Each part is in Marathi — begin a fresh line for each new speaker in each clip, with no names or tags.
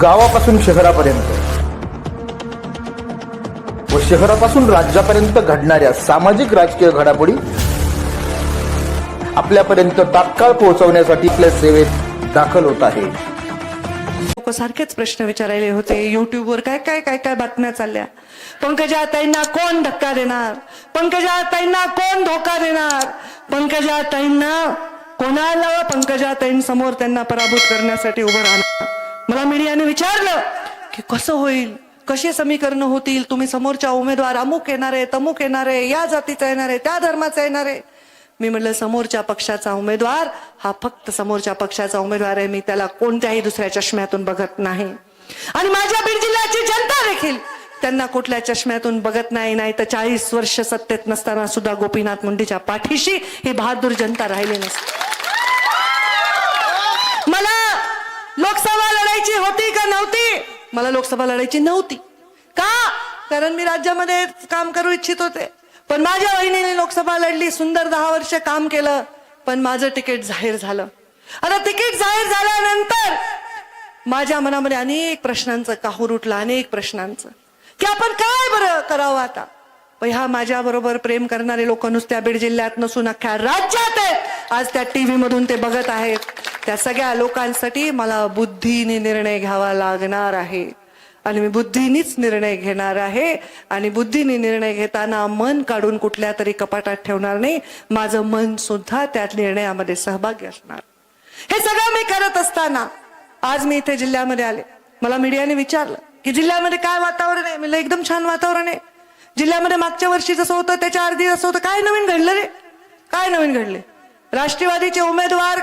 गावापासून शहरापर्यंत. व शहरापासून राज्यापर्यंत घडणाऱ्या सामाजिक राजकीय घडामोडी आपल्यापर्यंत तात्काळ पोहोचवण्यासाठी आपल्या सेवेत दाखल होत आहे.
लोक सारखेच प्रश्न विचारायले होते. युट्यूबवर काय काय काय काय बातम्या चालल्या? पंकजा ताईंना कोण धक्का देणार? पंकजा ताईंना कोण धोका देणार? पंकजा ताईंना कोणाला पंकजा ताईंसमोर त्यांना पराभूत करण्यासाठी उभं राहणार? मला मीडियाने विचारलं की कसं होईल? कशी समीकरणं होतील? तुम्ही समोरच्या उमेदवार अमुक येणार आहे तमुक येणार आहे या जातीचा येणार आहे त्या धर्माचा येणार आहे. मी म्हटलं समोरच्या पक्षाचा उमेदवार? हा फक्त समोरच्या पक्षाचा उमेदवार आहे. मी त्याला कोणत्याही दुसऱ्या चष्म्यातून बघत नाही. आणि माझ्या बीड जिल्ह्याची जनता देखील त्यांना कुठल्या चष्म्यातून बघत नाही. नाही तर चाळीस वर्ष सत्तेत नसताना सुद्धा गोपीनाथ मुंडेच्या पाठीशी ही बहादूर जनता राहिली नसते मला लोकसभा लढायची होती का नव्हती. मला लोकसभा लढायची नव्हती. का? कारण मी राज्यामध्ये काम करू इच्छित होते. पण माझ्या वहिनीने लोकसभा लढली सुंदर दहा वर्ष काम केलं पण माझं तिकीट जाहीर झालं. आता तिकीट जाहीर झाल्यानंतर माझ्या मनामध्ये अनेक प्रश्नांचं काहूर उठलं अनेक प्रश्नांचं. की आपण काय बरं करावं आता? ह्या माझ्या बरोबर प्रेम करणारे लोक नुसत्या बीड जिल्ह्यात नसून अख्ख्या राज्यात आहेत. आज त्या टीव्ही मधून ते बघत आहेत. त्या सगळ्या लोकांसाठी मला बुद्धीने निर्णय घ्यावा लागणार आहे. आणि मी बुद्धीनीच निर्णय घेणार आहे. आणि बुद्धीने निर्णय घेताना मन काढून कुठल्या तरी कपाटात ठेवणार नाही. माझं मन सुद्धा त्यात निर्णयामध्ये सहभागी असणार. हे सगळं मी करत असताना आज मी इथे जिल्ह्यामध्ये आले. मला मीडियाने विचारलं की जिल्ह्यामध्ये काय वातावरण आहे? म्हणलं एकदम छान वातावरण आहे. जिल्ह्यामध्ये मागच्या वर्षी जसं होतं त्याच्या अर्धी जसं होतं काय नवीन घडलं रे? काय नवीन घडले? राष्ट्रवादीचे उमेदवार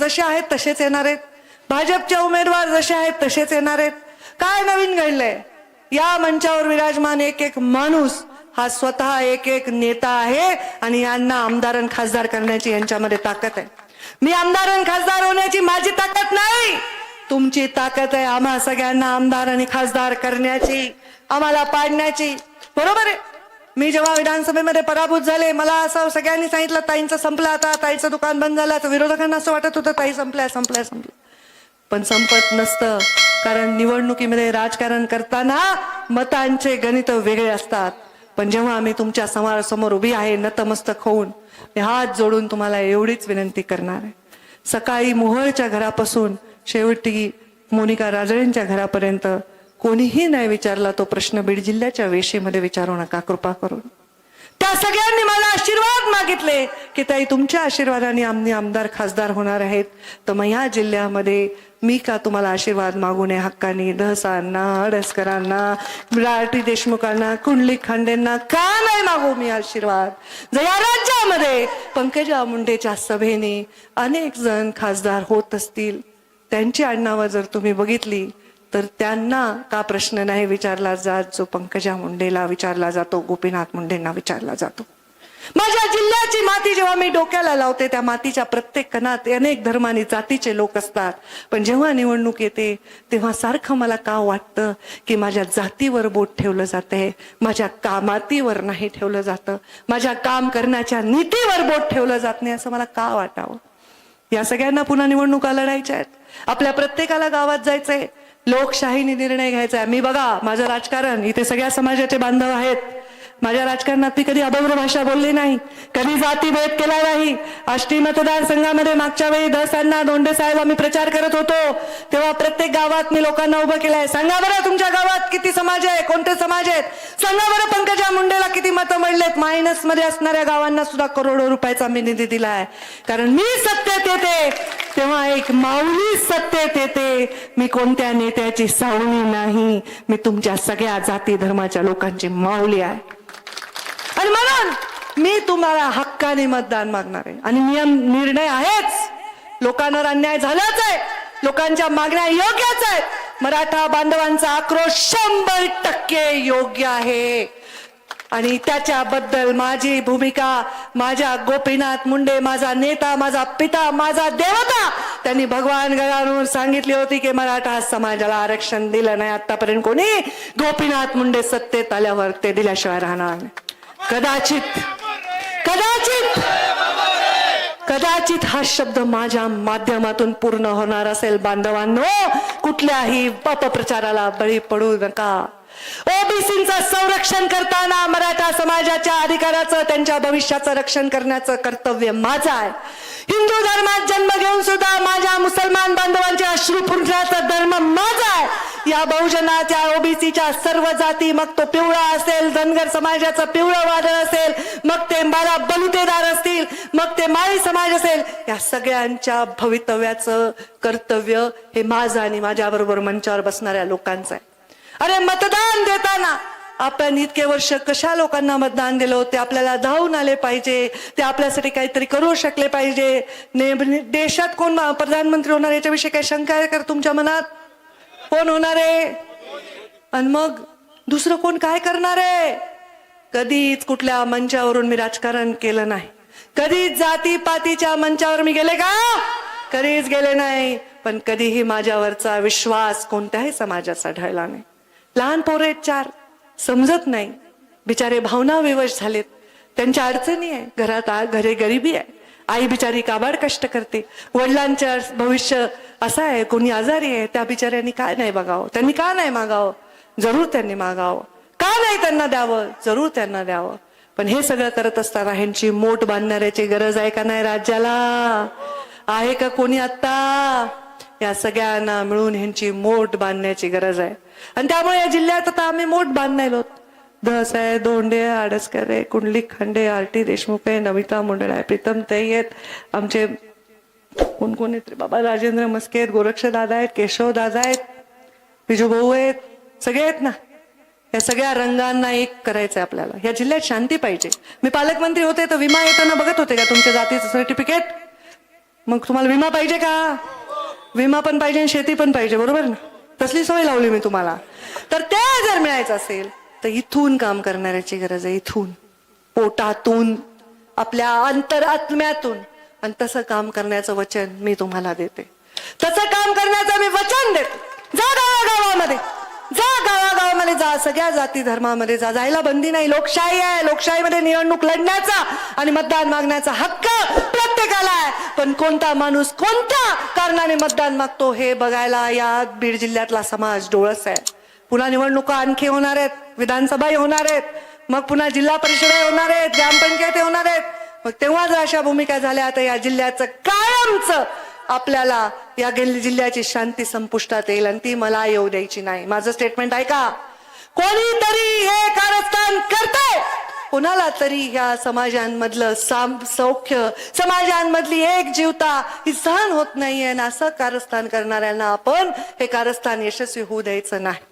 जसे आहेत तसेच येणार आहेत. भाजपचे उमेदवार जसे आहेत तसेच येणार आहेत. काय नवीन घडलंय? या मंचावर विराजमान एक एक माणूस हा स्वतः एक एक नेता आहे आणि यांना आमदार आणि खासदार करण्याची यांच्यामध्ये ताकद आहे. मी आमदार आणि खासदार होण्याची माझी ताकद नाही. तुमची ताकद आहे आम्हा सगळ्यांना आमदार आणि खासदार करण्याची आम्हाला पाडण्याची. बरोबर आहे? मी जेव्हा विधानसभेमध्ये पराभूत झाले मला असं सगळ्यांनी सांगितलं ताईंचं संपलं आता ताईचं दुकान बंद झालं तर विरोधकांना असं वाटत होतं ताई संपल्या संपल्या संपल्या. पण संपत नसतं कारण निवडणुकीमध्ये राजकारण करताना मतांचे गणित वेगळे असतात. पण जेव्हा आम्ही तुमच्या समोरासमोर उभी आहे नतमस्तक होऊन मी हात जोडून तुम्हाला एवढीच विनंती करणार आहे. सकाळी मोहळच्या घरापासून शेवटी मोनिका राजळेंच्या घरापर्यंत कोणीही नाही विचारला तो प्रश्न बीड जिल्ह्याच्या वेशीमध्ये विचारू नका कृपा करून. त्या सगळ्यांनी मला आशीर्वाद मागितले की ताई तुमच्या आशीर्वादाने आम्ही आमदार खासदार होणार आहेत. तर मग या जिल्ह्यामध्ये मी का तुम्हाला आशीर्वाद मागू नये? हक्कानी दहसांना अडसकरांना राठी देशमुखांना कुंडली खांडेंना का नाही मागू मी आशीर्वाद? जर या राज्यामध्ये पंकजा मुंडेच्या सभेने अनेक जण खासदार होत असतील त्यांची आडनावं जर तुम्ही बघितली तर त्यांना का प्रश्न नाही विचारला जात? जो पंकजा मुंडेला विचारला जातो गोपीनाथ मुंडेंना विचारला जातो. माझ्या जिल्ह्याची माती जेव्हा मी डोक्याला लावते त्या मातीच्या प्रत्येक कणात अनेक धर्मानी जातीचे लोक असतात. पण जेव्हा निवडणूक येते तेव्हा सारखं मला का वाटतं की माझ्या जातीवर बोट ठेवलं जाते माझ्या कामातीवर नाही ठेवलं जातं? माझ्या काम करण्याच्या नीतीवर बोट ठेवलं जात नाही असं मला का वाटावं? या सगळ्यांना पुन्हा निवडणुका लढायच्या आहेत. आपल्या प्रत्येकाला गावात जायचंय. लोकशाहीने निर्णय घ्यायचा आहे. मी बघा माझं राजकारण इथे सगळ्या समाजाचे बांधव आहेत. माझ्या राजकारणात मी कधी अभद्र भाषा बोलली नाही. कधी जातीभेद केला नाही. आष्टी मतदारसंघामध्ये मागच्या वेळी दसांना दोंडे साहेब आम्ही प्रचार करत होतो. तेव्हा प्रत्येक गावात मी लोकांना उभं केलंय. सांगा बरं तुमच्या गावात किती समाज आहे? कोणते समाज आहेत? सांगा बरं पंकजा मुंडेला किती मतं मिळलेत? मायनसमध्ये असणाऱ्या गावांना सुद्धा करोडो रुपयाचा मी निधी दिलाय. कारण मी सत्तेत येते. तेव्हा एक माऊली सत्तेत येते. मी कोणत्या नेत्याची सावणी नाही? मी तुमच्या सगळ्या जाती धर्माच्या लोकांची माऊली आहे. आणि म्हणून मी तुम्हाला हक्काने मतदान मागणार आहे. आणि नियम निर्णय आहेच. लोकांवर अन्याय झालाच आहे. लोकांच्या मागण्या योग्यच आहेत. मराठा बांधवांचा आक्रोश शंभर टक्के योग्य आहे. आणि त्याच्याबद्दल माझी भूमिका माझ्या गोपीनाथ मुंडे माझा नेता माझा पिता माझा देवता त्यांनी भगवान गणावर सांगितली होती की मराठा समाजाला आरक्षण दिलं नाही आतापर्यंत कोणी. गोपीनाथ मुंडे सत्तेत आल्यावर ते दिल्याशिवाय राहणार कदाचित कदाचित कदाचित हा शब्द माझ्या माध्यमातून पूर्ण होणार असेल बांधवांनो. कुठल्याही अपप्रचाराला बळी पडू नका. ओबीसीचं संरक्षण करताना मराठा समाजाच्या अधिकाराचं त्यांच्या भविष्याचं रक्षण करण्याचं कर्तव्य माझं आहे. हिंदू धर्मात जन्म घेऊन सुद्धा माझ्या मुसलमान बांधवांच्या अश्रू धर्म माझा आहे. या बहुजनाच्या ओबीसीच्या सर्व जाती मग तो पिवळा असेल धनगर समाजाचं पिवळं वादळ असेल मग ते बारा बलुतेदार असतील मग ते माळी समाज असेल या सगळ्यांच्या भवितव्याचं कर्तव्य हे माझं आणि माझ्याबरोबर मंचावर बसणाऱ्या लोकांचं आहे. अरे मतदान देताना. आपण इतके वर्ष कशा लोकांना मतदान दिलं होते? आपल्याला धावून आले पाहिजे. ते आपल्यासाठी काहीतरी करू शकले पाहिजे. ने- देशात कोण प्रधानमंत्री होणार याच्याविषयी काही शंका आहे का तुमच्या मनात? कोण होणार आहे? आणि मग दुसरं कोण काय करणार आहे? कधीच कुठल्या मंचावरून मी राजकारण केलं नाही. कधीच जातीपातीच्या मंचावर मी गेले का? कधीच गेले नाही. पण कधीही माझ्यावरचा विश्वास कोणत्याही समाजाचा ढळला नाही. लहान पोरं आहेत चार. समजत नाही. बिचारे भावना विवश झालेत. त्यांच्या अडचणी आहे. घरात घरे गरिबी आहे. आई बिचारी काबाड कष्ट करते. वडिलांच्या भविष्य असं आहे. कोणी आजारी आहे. त्या बिचाऱ्यांनी काय नाही बघावं. त्यांनी का नाही मागावं? जरूर त्यांनी मागावं. का नाही त्यांना द्यावं? जरूर त्यांना द्यावं. पण हे सगळं करत असताना ह्यांची मोठ बांधणाऱ्याची गरज आहे का नाही राज्याला? आहे का कोणी आत्ता? या सगळ्यांना मिळून ह्यांची मोठ बांधण्याची गरज आहे. आणि त्यामुळे या जिल्ह्यात आता आम्ही मोठ बांधायलो दस आहे दोंडे आडसकर आहे कुंडलिक खांडे आरटी देशमुख आहे नमिता मुंडळ आहे प्रीतम ते आहेत आमचे कोण कोण आहेत रे बाबा? राजेंद्र मस्के आहेत गोरक्ष दादा आहेत केशव दादा आहेत बिजू भाऊ आहेत सगळे आहेत ना? या सगळ्या रंगांना एक करायचं आहे आपल्याला. या जिल्ह्यात शांती पाहिजे. मी पालकमंत्री होते तर विमा येताना बघत होते का तुमच्या जातीचं सर्टिफिकेट? मग तुम्हाला विमा पाहिजे का? विमा पण पाहिजे आणि शेती पण पाहिजे बरोबर ना? तसली सवय लावली मी तुम्हाला. तर ते जर मिळायचं असेल तर इथून काम करणाऱ्याची गरज आहे इथून. पोटातून आपल्या अंतरात्म्यातून. आणि तसं काम करण्याचं वचन मी तुम्हाला देते. तसं काम करण्याचं मी वचन देते. जा गावागावामध्ये. जा गावागावामध्ये जा सगळ्या जाती धर्मामध्ये जा. जायला बंदी नाही. लोकशाही आहे. लोकशाहीमध्ये निवडणूक लढण्याचा आणि मतदान मागण्याचा हक्क प्रत्येकाला आहे. पण कोणता माणूस कोणत्या कारणाने मतदान मागतो हे बघायला या बीड जिल्ह्यातला समाज डोळस आहे. पुन्हा निवडणुका आणखी होणार आहेत. विधानसभाही होणार आहेत. मग पुन्हा जिल्हा परिषद होणार आहेत. ग्रामपंचायत होणार आहेत. मग तेव्हा जर अशा भूमिका झाल्या तर या जिल्ह्याचं कायमचं आपल्याला या जिल्ह्याची शांती संपुष्टात येईल आणि ती मला येऊ द्यायची नाही. माझं स्टेटमेंट ऐका. कोणीतरी हे कारस्थान करते कोणाला तरी ह्या समाजांमधलं साम सौख्य समाजांमधली एक जीवता ही सहन होत नाहीये आणि असं कारस्थान करणाऱ्यांना आपण हे कारस्थान यशस्वी होऊ द्यायचं नाही.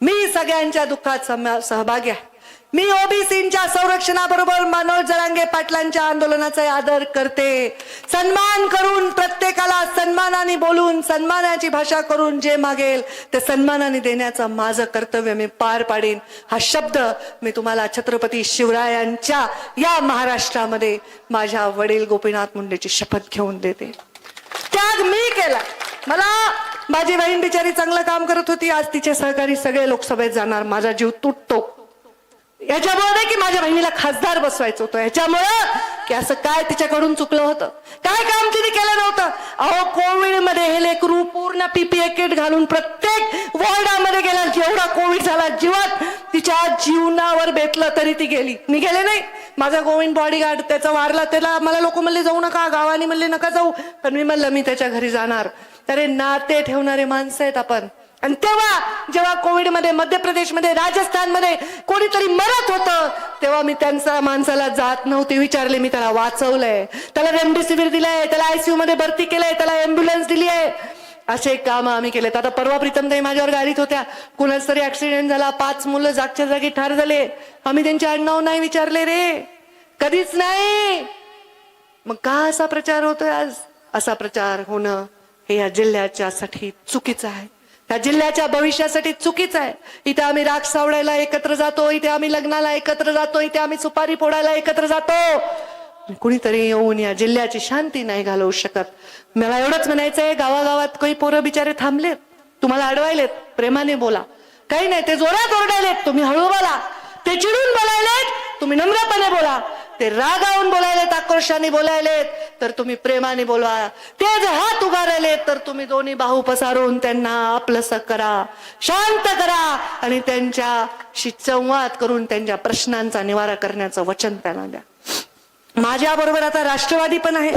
मी सगळ्यांच्या दुःखात सम- सहभागी आहे. मी ओबीसींच्या संरक्षणाबरोबर मनोज जरांगे पाटलांच्या आंदोलनाचा आदर करते. सन्मान करून प्रत्येकाला सन्मानाने बोलून सन्मानाची भाषा करून जे मागेल ते सन्मानाने देण्याचं माझं कर्तव्य मी पार पाडीन. हा शब्द मी तुम्हाला छत्रपती शिवरायांच्या या महाराष्ट्रामध्ये माझ्या वडील गोपीनाथ मुंडेची शपथ घेऊन देते. त्याग मी केला. मला माझी बहीण बिचारी चांगलं काम करत होती. आज तिचे सहकारी सगळे लोकसभेत जाणार. माझा जीव तुटतो. याच्यामुळे नाही की माझ्या बहिणीला खासदार बसवायचं होतं. ह्याच्यामुळं की असं काय तिच्याकडून चुकलं होतं? काय काम तिने केलं नव्हतं? अहो कोविडमध्ये हे लेकरू पूर्ण पीपीए किट घालून प्रत्येक वॉर्डामध्ये गेला. जेवढा कोविड झाला जीवात तिच्या जीवनावर बेतलं तरी ती गेली. मी गेले नाही. माझा गोविंद बॉडीगार्ड त्याचा वारला. त्याला मला लोक म्हणले जाऊ नका गावाने म्हणले नका जाऊ. पण मी म्हणलं मी त्याच्या घरी जाणार. अरे नाते ठेवणारे माणसं आहेत आपण. आणि तेव्हा जेव्हा कोविडमध्ये मध्य प्रदेशमध्ये राजस्थानमध्ये कोणीतरी मरत होतं तेव्हा मी त्यांचा माणसाला जात नव्हते विचारले. मी त्याला वाचवलंय. त्याला रेमडेसिवीर दिलंय. त्याला आयसीयू मध्ये भरती केलंय. त्याला अँब्युलन्स दिली आहे. असे काम आम्ही केलेत. आता परवा प्रीतमताई माझ्यावर गाडीत होत्या. कुणाच तरी ऍक्सिडेंट झाला. पाच मुलं जागच्या जागी ठार झाले. आम्ही त्यांचे आडनाव नाही विचारले रे. कधीच नाही. मग का असा प्रचार होतोय आज? असा प्रचार होणं हे या जिल्ह्याच्यासाठी चुकीचं आहे. ह्या जिल्ह्याच्या भविष्यासाठी चुकीचं आहे. इथे आम्ही राग सावडायला एकत्र जातो इथे आम्ही लग्नाला एकत्र जातो इथे आम्ही सुपारी फोडायला एकत्र जातो. कुणीतरी येऊन या जिल्ह्याची शांती नाही घालवू शकत. मला एवढंच म्हणायचंय गावागावात काही पोरं बिचारे थांबलेत. तुम्हाला अडवायलेत प्रेमाने बोला. काही नाही ते जोरात ओरडायलेत तुम्ही हळू बोला. ते चिडून बोलायलेत तुम्ही नम्रपणे बोला. ते रागावून बोलायलेत आक्रोशाने बोलायलेत. तर तुम्ही प्रेमाने बोलवा. ते जर हात उभारले तर तुम्ही दोन्ही बाहू पसारून त्यांना आपलंस करा. शांत करा आणि त्यांच्याशी संवाद करून त्यांच्या प्रश्नांचा निवारा करण्याचं वचन त्यांना द्या. माझ्याबरोबर आता राष्ट्रवादी पण आहे.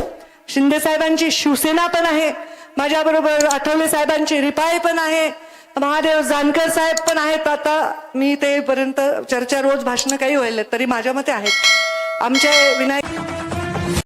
शिंदे साहेबांची शिवसेना पण आहे. माझ्या बरोबर आठवले साहेबांची रिपाई पण आहे. महादेव जानकर साहेब पण आहेत. आता मी तेपर्यंत चर्चा रोज भाषण काही व्हायला तरी माझ्या मते आहेत. आमचे विनायक